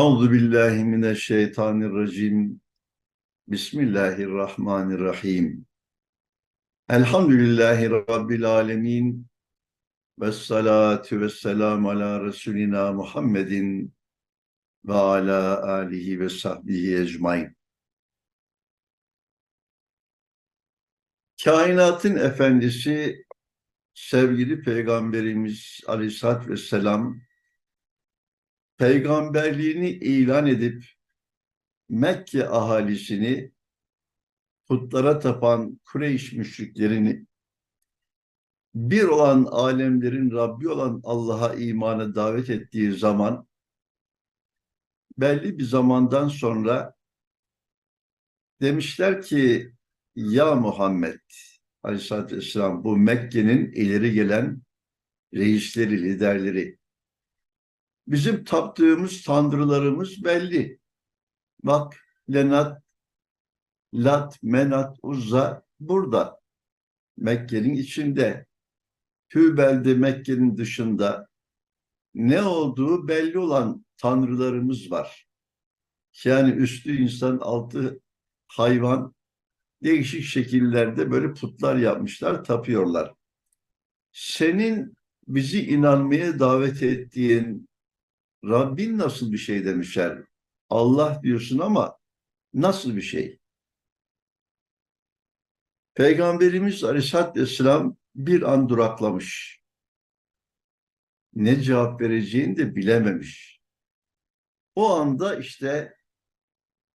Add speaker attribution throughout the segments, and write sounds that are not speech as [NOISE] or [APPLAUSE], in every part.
Speaker 1: Euzu billahi mineşşeytanirracim. Bismillahirrahmanirrahim. Elhamdülillahi rabbil alamin. Ves salatu vesselam ala Resulina Muhammedin ve ala alihi ve sahbihi ecmain. Kainatın efendisi sevgili Peygamberimiz Aleyhisselatü Vesselam peygamberliğini ilan edip Mekke ahalisini putlara tapan Kureyş müşriklerini bir olan alemlerin Rabbi olan Allah'a imana davet ettiği zaman belli bir zamandan sonra demişler ki ya Muhammed Aleyhisselatü Vesselam bu Mekke'nin ileri gelen reisleri, liderleri bizim taptığımız tanrılarımız belli. Bak Lenat, Lat, Menat, Uzza burada. Mekke'nin içinde. Hübel'de Mekke'nin dışında ne olduğu belli olan tanrılarımız var. Yani üstü insan, altı hayvan değişik şekillerde böyle putlar yapmışlar, tapıyorlar. Senin bizi inanmaya davet ettiğin Rabbin nasıl bir şey demişler. Allah diyorsun ama nasıl bir şey? Peygamberimiz Aleyhisselatü Vesselam bir an duraklamış. Ne cevap vereceğini de bilememiş. O anda işte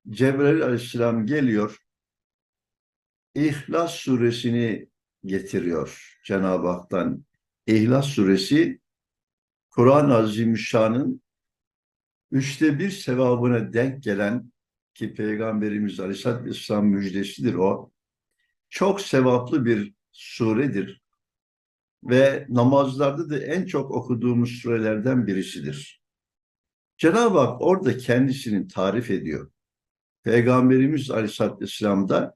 Speaker 1: Cebrail Aleyhisselam geliyor. İhlas suresini getiriyor Cenab-ı Hak'tan. İhlas suresi Kur'an-ı Azimüşşan'ın üçte bir sevabına denk gelen ki Peygamberimiz Aleyhisselatü Vesselam müjdesidir o. Çok sevaplı bir suredir. Ve namazlarda da en çok okuduğumuz surelerden birisidir. Cenab-ı Hak orada kendisini tarif ediyor. Peygamberimiz Aleyhisselatü Vesselam'da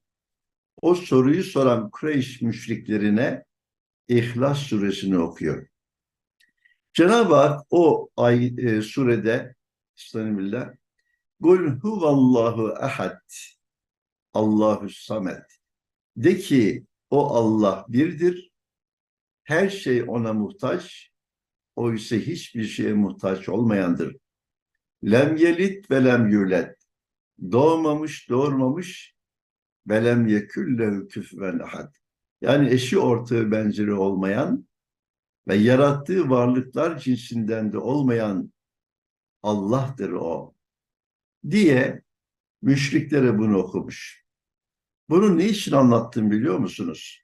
Speaker 1: o soruyu soran Kureyş müşriklerine İhlas suresini okuyor. Cenab-ı Hak o ay, e, surede Estağfirullah. Kul huvallahu ahad. Allahu samet. De ki o Allah birdir. Her şey ona muhtaç. O ise hiçbir şeye muhtaç olmayandır. Lem yelit ve lem yulet. Doğmamış, doğurmamış ve lem yeküllehu küfüven ahad. Yani eşi ortağı benzeri olmayan ve yarattığı varlıklar cinsinden de olmayan Allah'tır o diye müşriklere bunu okumuş. Bunu ne için anlattım biliyor musunuz?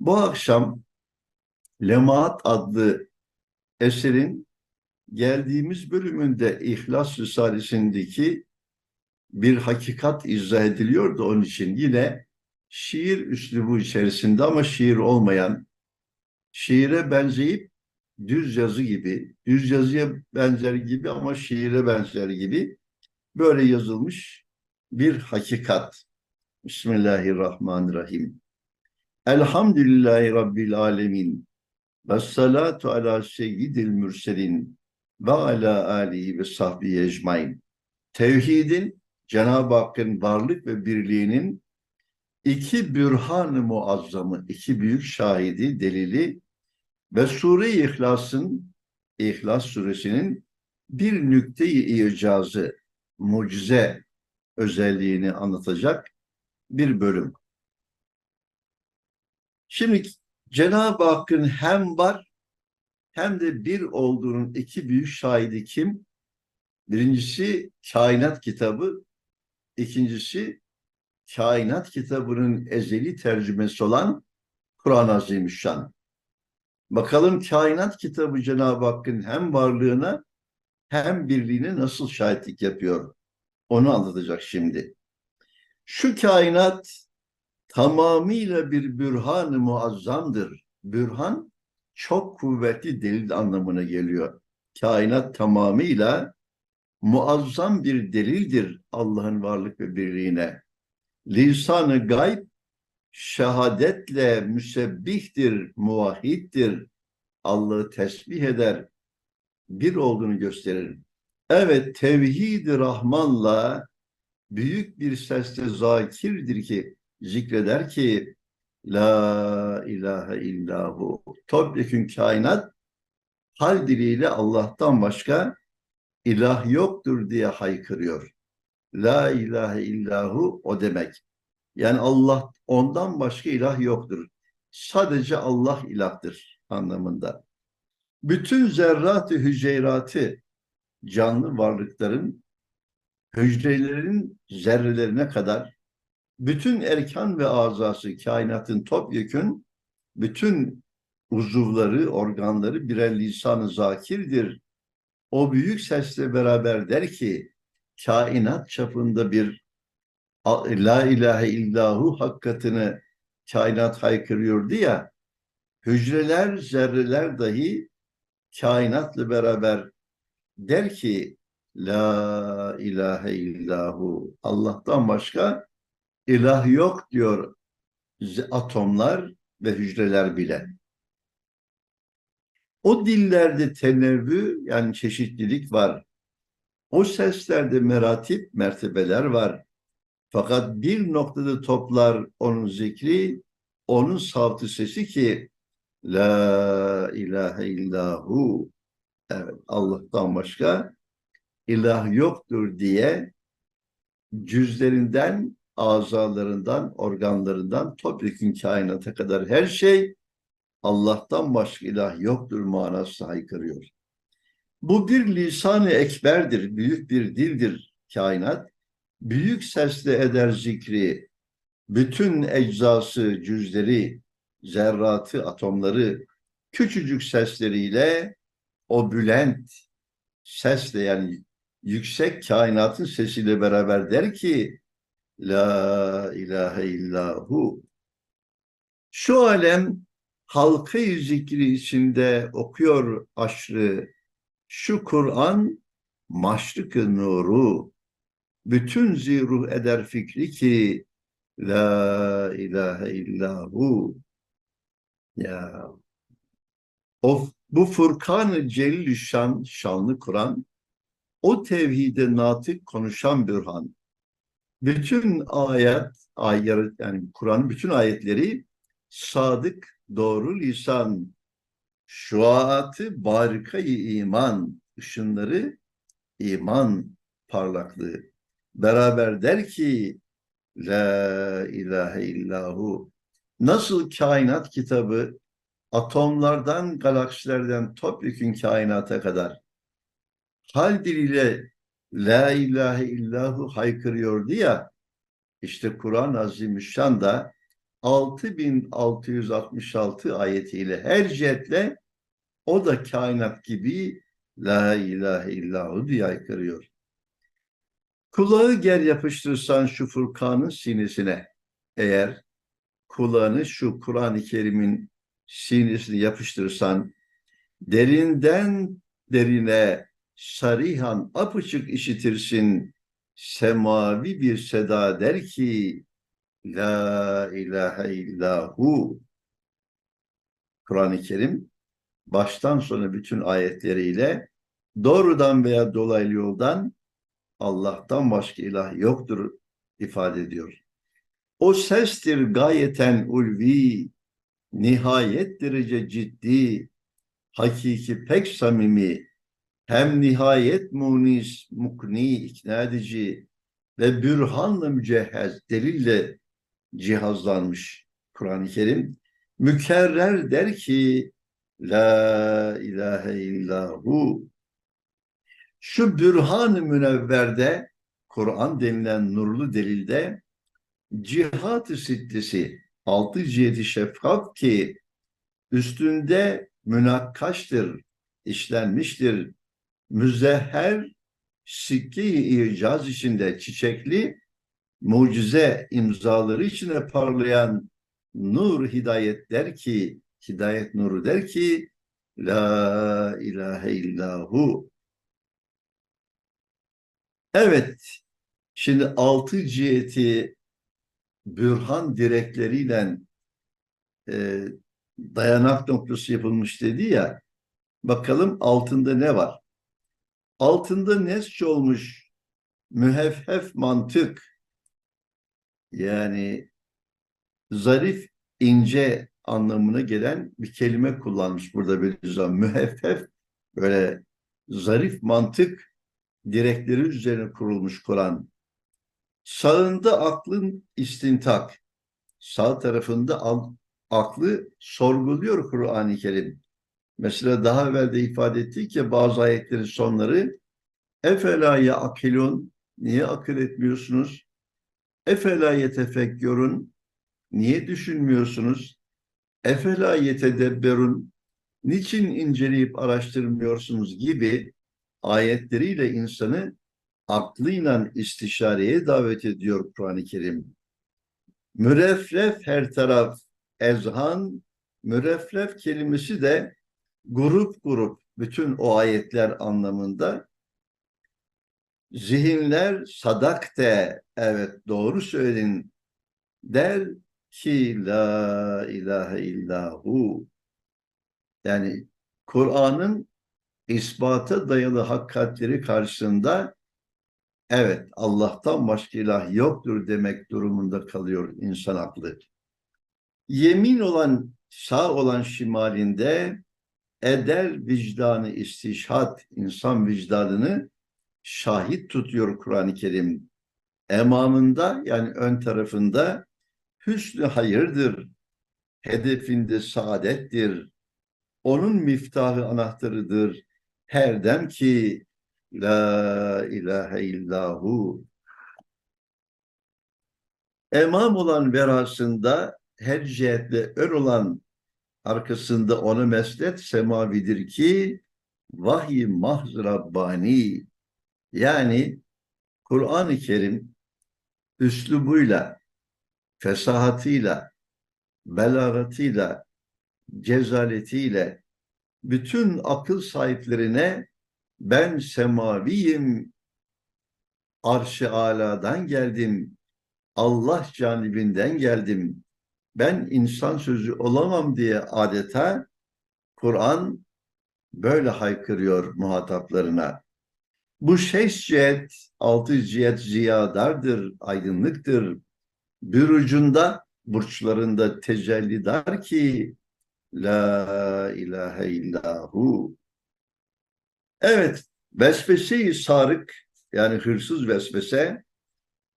Speaker 1: Bu akşam Lemaat adlı eserin geldiğimiz bölümünde İhlas Risalesi'ndeki bir hakikat izah ediliyordu onun için. Yine şiir üslubu içerisinde ama şiir olmayan, şiire benzeyip düz yazı gibi, düz yazıya benzer gibi ama şiire benzer gibi böyle yazılmış bir hakikat. Bismillahirrahmanirrahim. Elhamdülillahi Rabbil alemin. Ve salatu ala seyyidil mürselin ve ala alihi ve sahbihi ecmain. Tevhidin, Cenab-ı Hakk'ın varlık ve birliğinin iki bürhan-ı muazzamı, iki büyük şahidi, delili ve Sure-i İhlas'ın, İhlas suresinin bir nükte-i icazı, mucize özelliğini anlatacak bir bölüm. Şimdi Cenab-ı Hakk'ın hem var hem de bir olduğunun iki büyük şahidi kim? Birincisi kainat kitabı, ikincisi kainat kitabının ezeli tercümesi olan Kur'an-ı Azimüşşan. Bakalım kainat kitabı Cenab-ı Hakk'ın hem varlığına hem birliğine nasıl şahitlik yapıyor? Onu anlatacak şimdi. Şu kainat tamamıyla bir bürhan-ı muazzamdır. Bürhan çok kuvvetli delil anlamına geliyor. Kainat tamamıyla muazzam bir delildir Allah'ın varlık ve birliğine. Lisan-ı gayb şehadetle müsebbihtir, muvahhiddir. Allah'ı tesbih eder, bir olduğunu gösterir. Evet, tevhid-i Rahman'la büyük bir sesle zakirdir ki zikreder ki La ilahe illahu. Topyekün kainat hal diliyle Allah'tan başka ilah yoktur diye haykırıyor. La ilahe illahu o demek. Yani Allah ondan başka ilah yoktur. Sadece Allah ilahtır anlamında. Bütün zerrat-ı hüceyratı canlı varlıkların hücrelerin zerrelerine kadar bütün erkan ve azası kainatın topyekün bütün uzuvları, organları birer lisan-ı zakirdir. O büyük sesle beraber der ki kainat çapında bir La ilahe illahu hakikatini kainat haykırıyordu ya hücreler, zerreler dahi kainatla beraber der ki La ilahe illahu Allah'tan başka ilah yok diyor atomlar ve hücreler bile. O dillerde tenevvü yani çeşitlilik var. O seslerde meratip, mertebeler var. Fakat bir noktada toplar onun zikri, onun savtı sesi ki La ilahe illahu evet, Allah'tan başka ilah yoktur diye cüzlerinden, azalarından, organlarından topyekun kainata kadar her şey Allah'tan başka ilah yoktur manası haykırıyor. Bu bir lisan-ı ekberdir, büyük bir dildir kainat. Büyük sesle eder zikri, bütün eczası, cüzleri, zerratı, atomları küçücük sesleriyle o bülent sesle yani yüksek kainatın sesiyle beraber der ki La ilahe illahu. Şu alem halkı zikri içinde okuyor aşrı. Şu Kur'an maşrık nuru bütün ziruh eder fikri ki La ilahe illahu ya o bu Furkan-ı Celil Şan, şanlı Kur'an o tevhide natık konuşan bürhan. Bütün ayet, ayet yani Kur'an'ın bütün ayetleri sadık, doğru lisan, şuatı barikayı iman, ışınları iman parlaklığı. Beraber der ki La ilahe illahu. Nasıl kainat kitabı atomlardan, galaksilerden topyekun kainata kadar hal diliyle La ilahe illahu haykırıyordu ya işte Kur'an-ı Azimüşşan da 6666 ayetiyle her cihetle o da kainat gibi La ilahe illahu diye haykırıyor. Kulağı gel yapıştırsan şu Furkan'ın sinesine. Eğer kulağını şu Kur'an-ı Kerim'in sinesine yapıştırsan derinden derine sarihan apıçık işitirsin semavi bir seda der ki La ilahe illahu. Kur'an-ı Kerim baştan sona bütün ayetleriyle doğrudan veya dolaylı yoldan Allah'tan başka ilah yoktur ifade ediyor. O sestir gayeten ulvi, nihayet derece ciddi, hakiki pek samimi, hem nihayet munis, mukni, ikna edici ve bürhanla mücehhez, delille cihazlanmış Kur'an-ı Kerim. Mükerrer der ki, La ilahe illahu. Şu bürhan-ı münevverde, Kur'an denilen nurlu delilde, cihat-ı siddesi, altı ciheti şefkat ki, üstünde münakkaştır, işlenmiştir, müzehher sikki icaz içinde çiçekli mucize imzaları içine parlayan nur hidayet der ki hidayet nuru der ki la ilahe illahu evet. Şimdi altı ciheti bürhan direkleriyle e, dayanak noktası yapılmış dedi ya. Bakalım altında ne var? Altında nesç olmuş müheffef mantık yani zarif ince anlamına gelen bir kelime kullanmış burada Bediüzzaman. Müheffef böyle zarif mantık direkleri üzerine kurulmuş Kur'an. Sağında aklın istintak, sağ tarafında aklı sorguluyor Kur'an-ı Kerim. Mesela daha evvel de ifade ettik ya bazı ayetlerin sonları Efela ya akilun niye akıl etmiyorsunuz? Efela yetefekkürün niye düşünmüyorsunuz? Efela yetedebberun niçin inceleyip araştırmıyorsunuz gibi ayetleriyle insanı aklıyla istişareye davet ediyor Kur'an-ı Kerim. Müreffref her taraf ezhan, müreffref kelimesi de grup grup bütün o ayetler anlamında zihinler sadakte evet doğru söyledin der ki la ilahe illahu yani Kur'an'ın ispata dayalı hakikatleri karşısında evet Allah'tan başka ilah yoktur demek durumunda kalıyor insan aklı. Yemin olan sağ olan şimalinde eder vicdanı istişhat insan vicdanını şahit tutuyor Kur'an-ı Kerim. Emamında yani ön tarafında hüsnü hayırdır, hedefinde saadettir, onun miftahı anahtarıdır. Her dem ki La ilahe illahu. Emam olan verasında her cihetle ön olan arkasında onu meslet semavidir ki vahiy mahz Rabbani yani Kur'an-ı Kerim üslubuyla, fesahatıyla, belagatıyla, cezaletiyle bütün akıl sahiplerine ben semaviyim, arş-ı aladan geldim, Allah canibinden geldim, ben insan sözü olamam diye adeta Kur'an böyle haykırıyor muhataplarına. Bu şeş cihet, altı cihet ziyadardır, aydınlıktır. Bir ucunda, burçlarında tecellidar ki La ilahe illahu. Evet, vesvese-i sarık yani hırsız vesvese.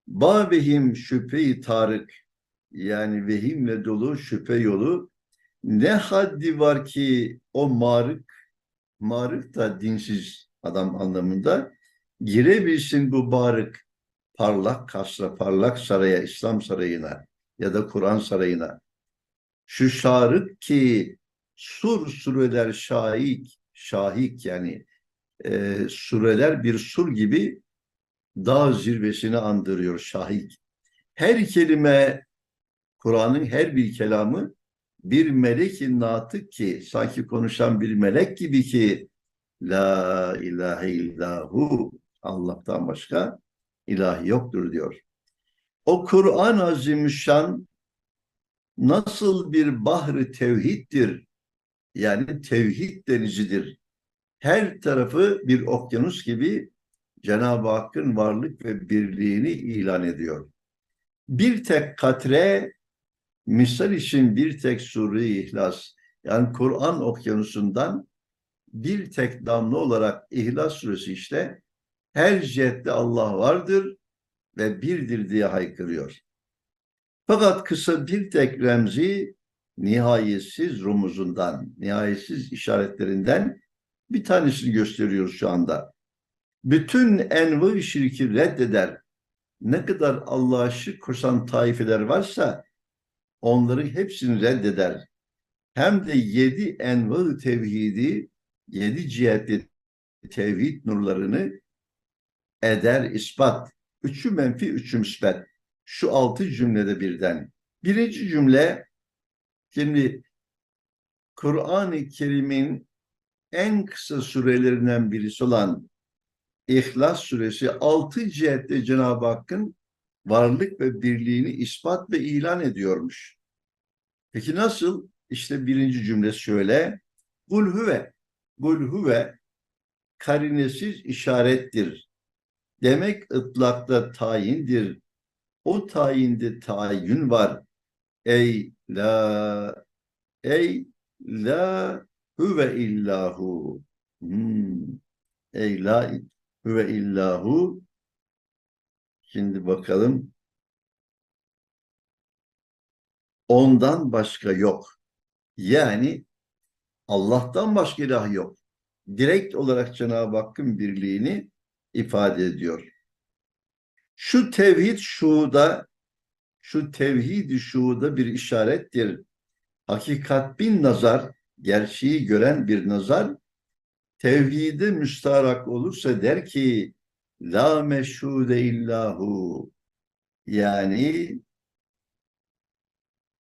Speaker 1: Babihim şüphe-i tarık yani vehimle dolu şüphe yolu. Ne haddi var ki o marık? Marık da dinsiz adam anlamında. Girebilsin bu barık parlak kasra parlak saraya İslam sarayına ya da Kur'an sarayına şu şarık ki sur sureler şahik şahik yani e, sureler bir sur gibi dağ zirvesini andırıyor şahik. Her kelime Kur'an'ın her bir kelamı bir melekin natık ki sanki konuşan bir melek gibi ki la ilahe illahu Allah'tan başka ilah yoktur diyor. O Kur'an azimüşşan nasıl bir bahri tevhiddir yani tevhid denizidir. Her tarafı bir okyanus gibi Cenab-ı Hakk'ın varlık ve birliğini ilan ediyor. Bir tek katre misal için bir tek sure ihlas yani Kur'an okyanusundan bir tek damla olarak İhlas suresi işte her cihette Allah vardır ve birdir diye haykırıyor. Fakat kısa bir tek remzi nihayetsiz rumuzundan, nihayetsiz işaretlerinden bir tanesini gösteriyoruz şu anda. Bütün envı şirki reddeder. Ne kadar Allah'a şirk koşan taifeler varsa onları hepsini reddeder. Hem de yedi envı tevhidi, yedi cihetli tevhid nurlarını eder ispat. Üçü menfi, üçü müsbet. Şu altı cümlede birden. Birinci cümle, şimdi Kur'an-ı Kerim'in en kısa surelerinden birisi olan İhlas suresi altı cihette Cenab-ı Hakk'ın varlık ve birliğini ispat ve ilan ediyormuş. Peki nasıl? İşte birinci cümle şöyle. Kul huve. Kul huve karinesiz işarettir. Demek ıtlakta tayindir. O tayinde tayin var. Ey la ey la huve illahu. Hmm. Ey la huve illahu. Şimdi bakalım. Ondan başka yok. Yani Allah'tan başka ilah yok. Direkt olarak Cenab-ı Hakk'ın birliğini ifade ediyor. Şu tevhid şuuda, şu tevhid şuuda bir işarettir. Hakikat bin nazar, gerçeği gören bir nazar, tevhide müstarak olursa der ki, La meşhude illahu. Yani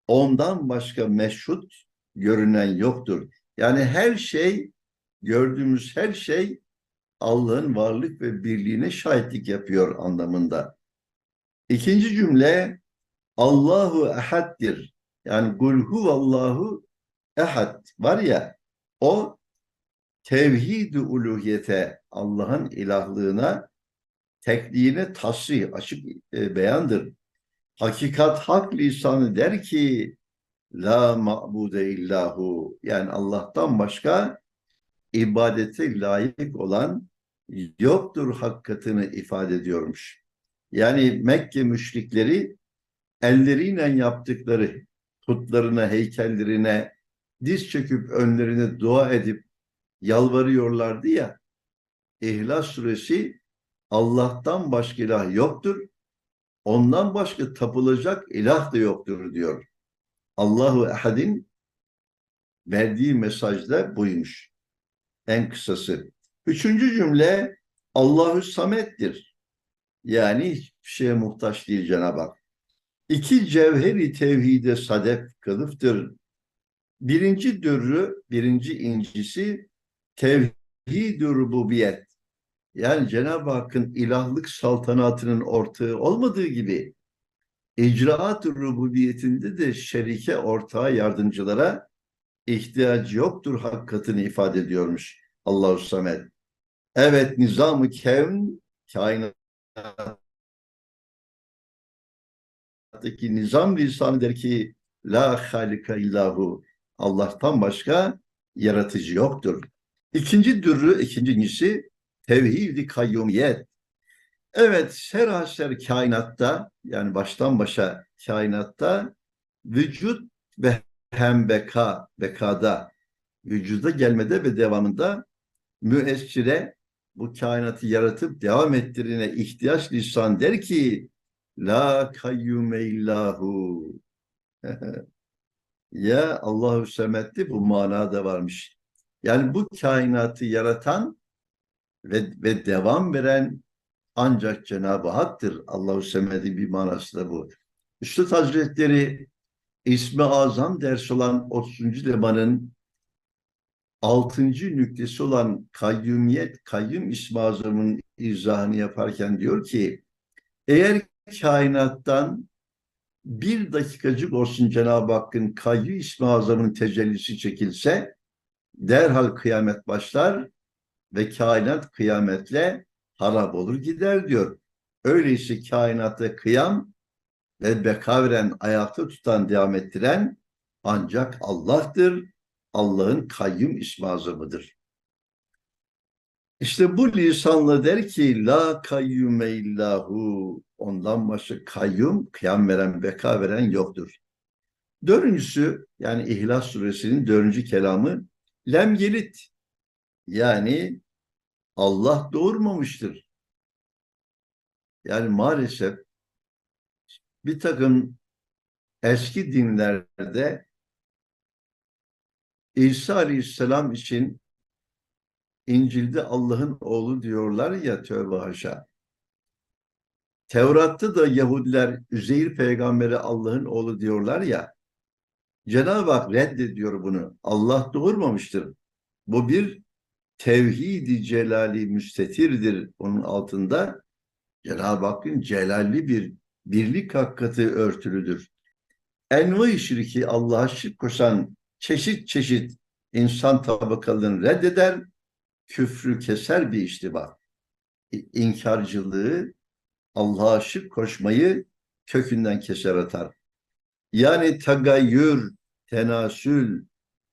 Speaker 1: ondan başka meşhut görünen yoktur. Yani her şey, gördüğümüz her şey Allah'ın varlık ve birliğine şahitlik yapıyor anlamında. İkinci cümle Allahu ehaddir. Yani kul huvallahu ehad var ya o tevhid-i uluhiyete Allah'ın ilahlığına tekliğine tasrih açık e, beyandır. Hakikat hak lisanı der ki La ma'bude illahu yani Allah'tan başka ibadete layık olan yoktur hakikatini ifade ediyormuş. Yani Mekke müşrikleri elleriyle yaptıkları putlarına, heykellerine diz çöküp önlerine dua edip yalvarıyorlardı ya. İhlas suresi Allah'tan başka ilah yoktur. Ondan başka tapılacak ilah da yoktur diyor. Allahu Ehad'in verdiği mesajda buymuş. En kısası. Üçüncü cümle Allahu Samet'tir. Yani hiçbir şeye muhtaç değil Cenab-ı Hak. İki cevheri tevhide sadef kılıftır. Birinci dürrü, birinci incisi tevhid-i rububiyet. Yani Cenab-ı Hakk'ın ilahlık saltanatının ortağı olmadığı gibi icraat-ı rububiyetinde de şerike ortağı yardımcılara ihtiyacı yoktur hakikatini ifade ediyormuş Allahu Samet. Evet nizam-ı kevn kainattaki nizam lisanı der ki la halika illahu Allah'tan başka yaratıcı yoktur. İkinci dürrü, ikincisi tevhid-i kayyumiyet. Evet, her haşer kainatta, yani baştan başa kainatta vücut ve hem beka, bekada, vücuda gelmede ve devamında müessire bu kainatı yaratıp devam ettirine ihtiyaç lisan der ki La kayyume illahu [LAUGHS] Ya Allahu Semet'ti bu manada varmış. Yani bu kainatı yaratan ve, ve devam veren ancak Cenab-ı Hak'tır. Allahu Semed'in bir manası da bu. Üstad Hazretleri İsmi Azam ders olan 30. lemanın 6. nüktesi olan kayyumiyet, kayyum İsmi Azam'ın izahını yaparken diyor ki eğer kainattan bir dakikacık olsun Cenab-ı Hakk'ın kayyum İsmi Azam'ın tecellisi çekilse derhal kıyamet başlar ve kainat kıyametle harap olur gider diyor. Öyleyse kainatta kıyam ve beka veren, ayakta tutan, devam ettiren ancak Allah'tır. Allah'ın kayyum ismi azamıdır. İşte bu lisanla der ki la kayyume illahu ondan başka kayyum, kıyam veren, beka veren yoktur. Dördüncüsü yani İhlas suresinin dördüncü kelamı lem yelit yani Allah doğurmamıştır. Yani maalesef bir takım eski dinlerde İsa Aleyhisselam için İncil'de Allah'ın oğlu diyorlar ya tövbe haşa. Tevrat'ta da Yahudiler Üzeyir peygamberi Allah'ın oğlu diyorlar ya. Cenab-ı Hak reddediyor bunu. Allah doğurmamıştır. Bu bir tevhidi celali müstetirdir onun altında. Cenab-ı Hakk'ın celalli bir birlik hakikati örtülüdür. Envai şirki Allah'a şirk koşan çeşit çeşit insan tabakalarını reddeder küfrü keser bir iştiba. İ- İnkarcılığı, Allah'a şirk koşmayı kökünden keser atar. Yani tagayyür, tenasül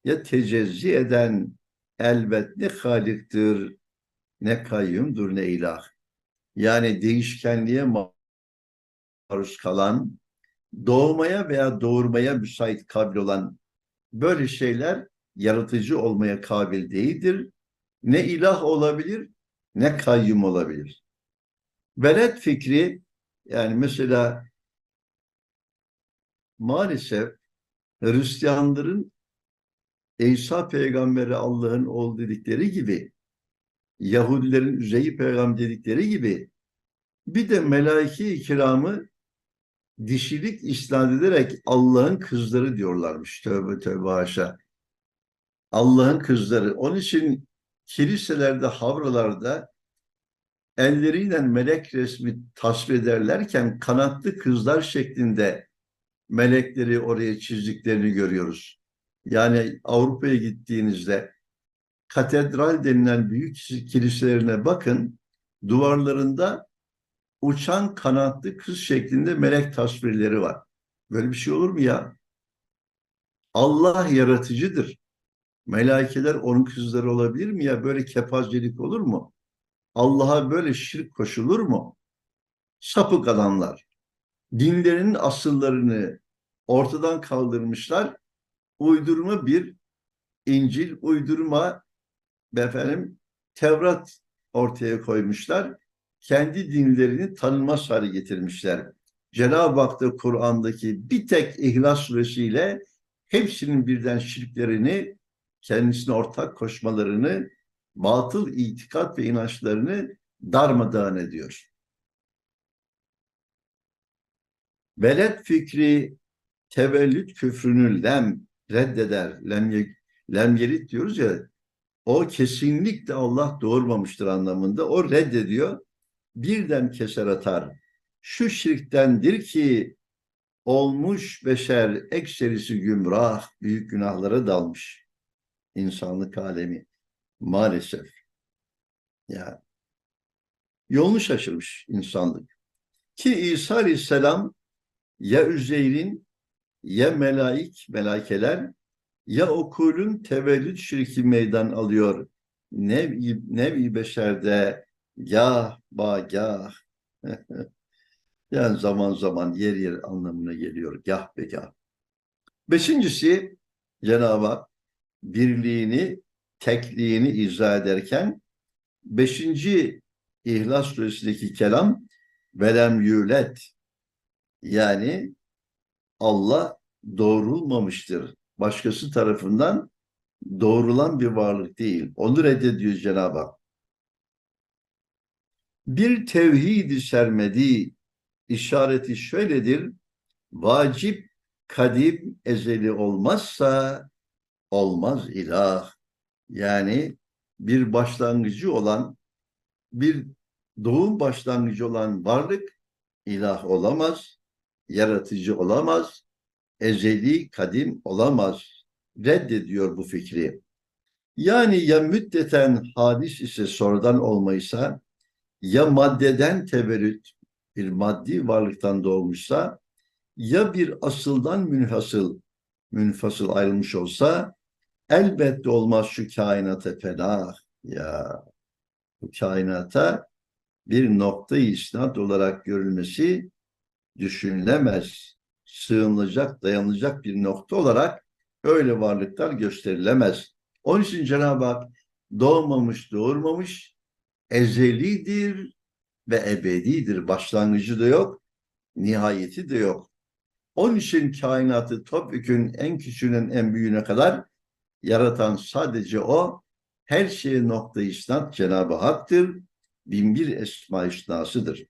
Speaker 1: ya tecezzi eden elbet ne haliktir, ne kayyumdur, ne ilah. Yani değişkenliğe maruz kalan, doğmaya veya doğurmaya müsait kabil olan böyle şeyler yaratıcı olmaya kabil değildir. Ne ilah olabilir, ne kayyum olabilir. Velet fikri, yani mesela maalesef Hristiyanların İsa peygamberi Allah'ın oğlu dedikleri gibi Yahudilerin Üzeyir peygamber dedikleri gibi bir de melaike-i kiramı dişilik isnat ederek Allah'ın kızları diyorlarmış. Tövbe tövbe haşa. Allah'ın kızları. Onun için kiliselerde, havralarda elleriyle melek resmi tasvir ederlerken kanatlı kızlar şeklinde melekleri oraya çizdiklerini görüyoruz. Yani Avrupa'ya gittiğinizde katedral denilen büyük kiliselerine bakın duvarlarında uçan kanatlı kız şeklinde melek tasvirleri var. Böyle bir şey olur mu ya? Allah yaratıcıdır. Melaikeler onun kızları olabilir mi ya? Böyle kepazelik olur mu? Allah'a böyle şirk koşulur mu? Sapık adamlar. Dinlerinin asıllarını ortadan kaldırmışlar. Uydurma bir İncil, uydurma efendim Tevrat ortaya koymuşlar. Kendi dinlerini tanınmaz hale getirmişler. Cenab-ı Hak da Kur'an'daki bir tek İhlas suresiyle hepsinin birden şirklerini, kendisine ortak koşmalarını, batıl itikat ve inançlarını darmadağın ediyor. Veled fikri tevellüt küfrünü lem reddeder. Lem, lem yelit diyoruz ya o kesinlikle Allah doğurmamıştır anlamında. O reddediyor. Birden keser atar. Şu şirktendir ki olmuş beşer ekserisi gümrah, büyük günahlara dalmış. insanlık alemi maalesef. Ya yolunu şaşırmış insanlık. Ki İsa Aleyhisselam ya Üzeyr'in ya melaik, melaikeler ya okulun tevellüt şirki meydan alıyor. Nev-i, nev beşerde gah bagah. [LAUGHS] yani zaman zaman yer yer anlamına geliyor. Gah be gah. Beşincisi Cenab-ı Hak birliğini, tekliğini izah ederken beşinci İhlas Suresi'ndeki kelam velem yület yani Allah doğrulmamıştır. Başkası tarafından doğrulan bir varlık değil. Onu reddediyor Cenab-ı Hak. Bir tevhid-i sermedi işareti şöyledir. Vacip, kadim, ezeli olmazsa olmaz ilah. Yani bir başlangıcı olan, bir doğum başlangıcı olan varlık ilah olamaz, yaratıcı olamaz, ezeli, kadim olamaz. Reddediyor bu fikri. Yani ya müddeten hadis ise sonradan olmaysa, ya maddeden teberrüt, bir maddi varlıktan doğmuşsa, ya bir asıldan münfasıl, münfasıl ayrılmış olsa, elbette olmaz şu kainata fena. Ya bu kainata bir nokta isnat olarak görülmesi düşünülemez. Sığınılacak, dayanılacak bir nokta olarak öyle varlıklar gösterilemez. Onun için Cenab-ı Hak doğmamış, doğurmamış, ezelidir ve ebedidir. Başlangıcı da yok, nihayeti de yok. Onun için kainatı topyekün en küçüğünden en büyüğüne kadar yaratan sadece o, her şeye nokta isnat Cenab-ı Hak'tır. Binbir esma isnasıdır.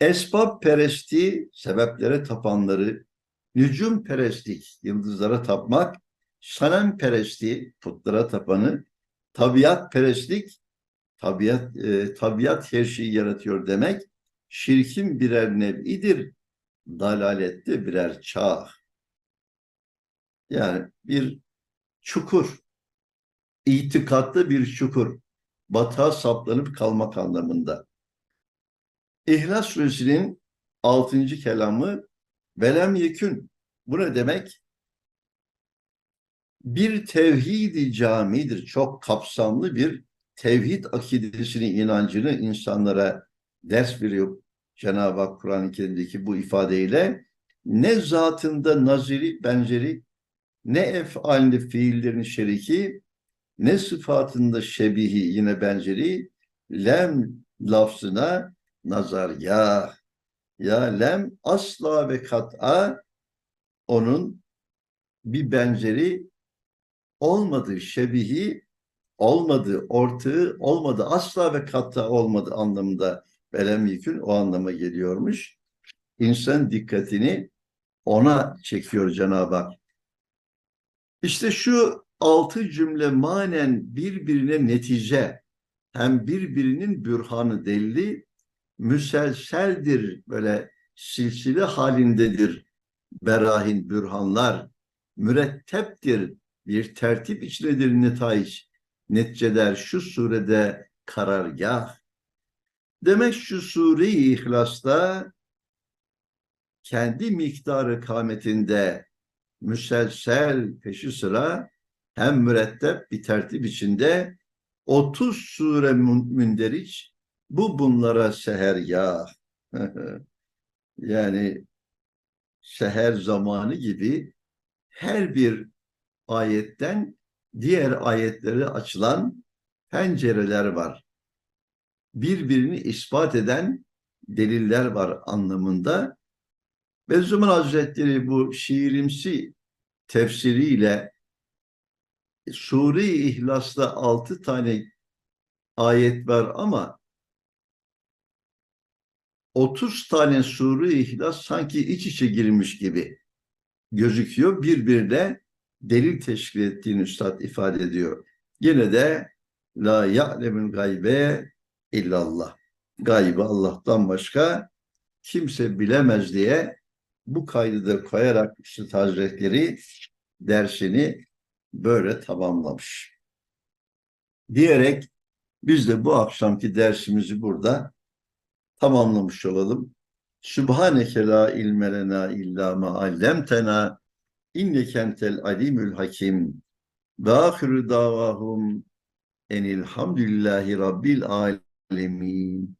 Speaker 1: Esbab peresti, sebeplere tapanları, nücum perestlik, yıldızlara tapmak, sanem peresti, putlara tapanı, tabiat perestlik, tabiat, e, tabiat her şeyi yaratıyor demek, şirkin birer nev'idir, dalalette birer çağ. Yani bir çukur, itikatlı bir çukur, batağa saplanıp kalmak anlamında. İhlas Suresinin 6. kelamı velem yekün. Bu ne demek? Bir tevhidi camidir. Çok kapsamlı bir tevhid akidesini, inancını insanlara ders veriyor Cenab-ı Hak Kur'an-ı Kerim'deki bu ifadeyle. Ne zatında naziri, benzeri, ne efalinde fiillerin şeriki, ne sıfatında şebihi yine benzeri, lem lafzına nazar ya. Ya lem asla ve kat'a onun bir benzeri olmadı, şebihi olmadı, ortağı olmadı, asla ve katta olmadı anlamında belem yükün o anlama geliyormuş. İnsan dikkatini ona çekiyor Cenab-ı Hak. İşte şu altı cümle manen birbirine netice, hem birbirinin bürhanı delili, müselseldir, böyle silsile halindedir berahin, bürhanlar, müretteptir, bir tertip içindedir netayiş, neticeler şu surede karargah. Demek şu sure-i kendi miktarı kametinde müselsel peşi sıra hem mürettep bir tertip içinde 30 sure münderiç bu bunlara seher ya. [LAUGHS] yani seher zamanı gibi her bir ayetten diğer ayetleri açılan pencereler var. Birbirini ispat eden deliller var anlamında. Bediüzzaman Hazretleri bu şiirimsi tefsiriyle Sure-i İhlas'ta altı tane ayet var ama 30 tane Sure-i İhlas sanki iç içe girmiş gibi gözüküyor. Birbirine delil teşkil ettiğini Üstad ifade ediyor. Yine de La ya'lemül gaybe illallah. Gaybı Allah'tan başka kimse bilemez diye bu kaydı da koyarak Üstad Hazretleri dersini böyle tamamlamış. Diyerek biz de bu akşamki dersimizi burada tamamlamış olalım. Sübhaneke la ilme lena illa ma allemtena inneke entel alimül hakim. Ve ahiru davahum enilhamdülillahi rabbil alemin.